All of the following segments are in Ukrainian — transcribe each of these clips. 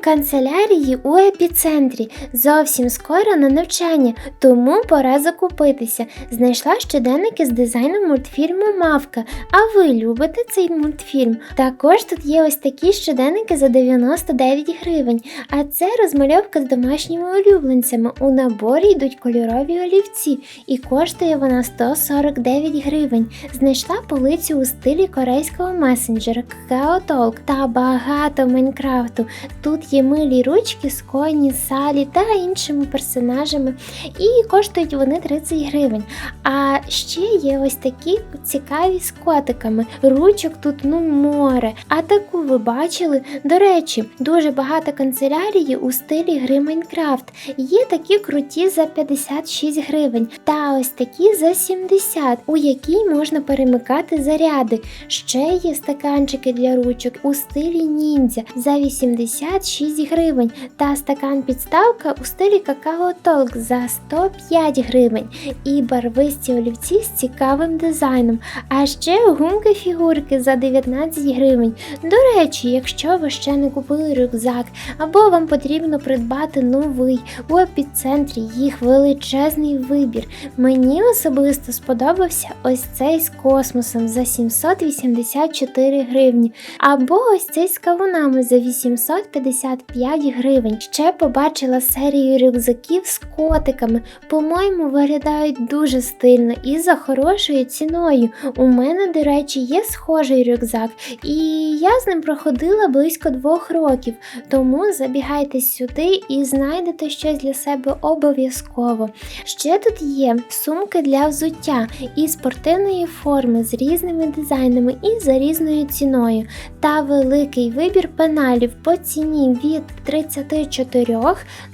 канцелярії у епіцентрі. Зовсім скоро на навчання, тому пора закупитися. Знайшла щоденники з дизайном мультфільму Мавка. А ви любите цей мультфільм? Також тут є ось такі щоденники за 99 гривень. А це розмальовка з домашніми улюбленцями. У наборі йдуть кольорові олівці, і коштує вона 149 гривень. Знайшла полицю у стилі корейського месенджера Talk та багато Майнкрафту. Тут є милі ручки з Коні, Салі та іншими персонажами, і коштують вони 30 гривень. А ще є ось такі цікаві з котиками. Ручок тут ну море. А таку ви бачили? До речі, дуже багато канцелярії у стилі гри Майнкрафт. Є такі круті за 56 гривень, та ось такі за 70, у якій можна перемикати заряди. Ще є стаканчики для ручок у стилі ніндзя за 86 гривень, та стакан підставка у стилі Какао Толк за 105 гривень, і барвисті олівці з цікавим дизайном. А ще гумки фігурки за 19 гривень. До речі, якщо ви ще не купили рюкзак або вам потрібно придбати новий у епіцентрі їх величезний вибір. Мені особисто сподобався ось цей з космосом за 784 гривні, або ось цей з кавунами за 855 гривень. Ще побачила серію рюкзаків з котиками. По-моєму, виглядають дуже стильно і за хорошою ціною. У мене, до речі, є схожий рюкзак, і я з ним проходила близько двох років. Тому забігайте сюди і знайдете щось для себе обов'язково. Ще тут є сумки для взуття і спортивної форми з різними дизайнами і за різною ціною, та великий вибір пеналів по ціні від 34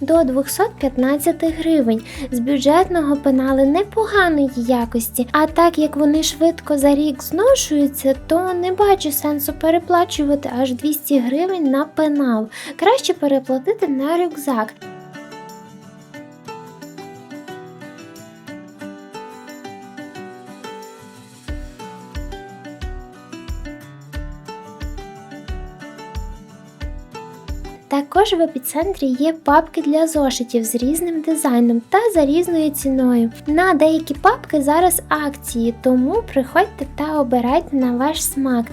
до 215 гривень. З бюджетного пенали непоганої якості, а так як вони швидко за рік зношуються, то не бачу сенсу переплачувати аж 200 гривень на пенал. Краще переплатити на рюкзак. Також в епіцентрі є папки для зошитів з різним дизайном та за різною ціною. На деякі папки зараз акції, тому приходьте та обирайте на ваш смак.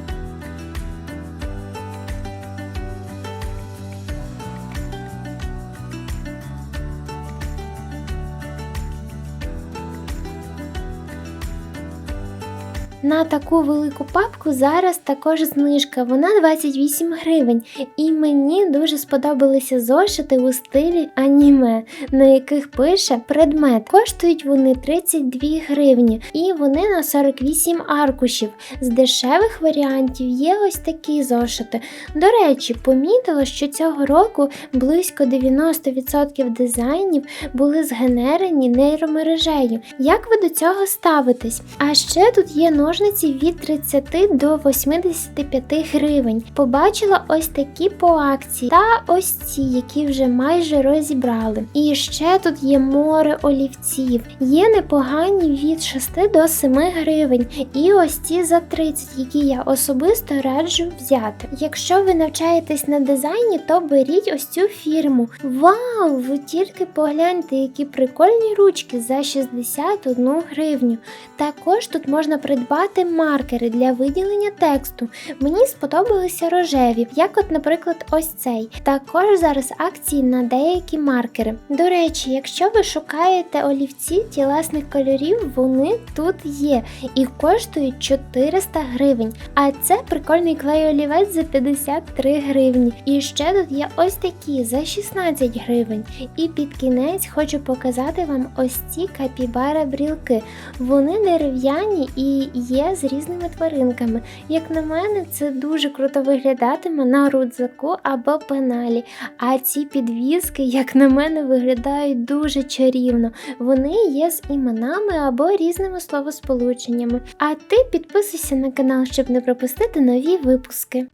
На таку велику папку зараз також знижка, вона 28 гривень. І мені дуже сподобалися зошити у стилі аніме, на яких пише предмет. Коштують вони 32 гривні і вони на 48 аркушів. З дешевих варіантів є ось такі зошити. До речі, помітила, що цього року близько 90% дизайнів були згенерені нейромережею. Як ви до цього ставитесь? А ще тут є ножниці від 30 до 85 гривень. Побачила ось такі по акції та ось ці, які вже майже розібрали. І ще тут є море олівців. Є непогані від 6 до 7 гривень. І ось ці за 30, які я особисто раджу взяти. Якщо ви навчаєтесь на дизайні, то беріть ось цю фірму. Вау! Ви тільки погляньте, які прикольні ручки за 61 гривню. Також тут можна придбати маркери для виділення тексту. Мені сподобалися рожеві, як от, наприклад, ось цей. Також зараз акції на деякі маркери. До речі, якщо ви шукаєте олівці тілесних кольорів, вони тут є і коштують 400 гривень. А це прикольний клей олівець за 53 гривні. І ще тут є ось такі за 16 гривень. І під кінець хочу показати вам ось ці капібара брілки. Вони дерев'яні і є з різними тваринками. Як на мене, це дуже круто виглядатиме на рудзаку або пеналі. А ці підвіски, як на мене, виглядають дуже чарівно. Вони є з іменами або різними словосполученнями. А ти підписуйся на канал, щоб не пропустити нові випуски.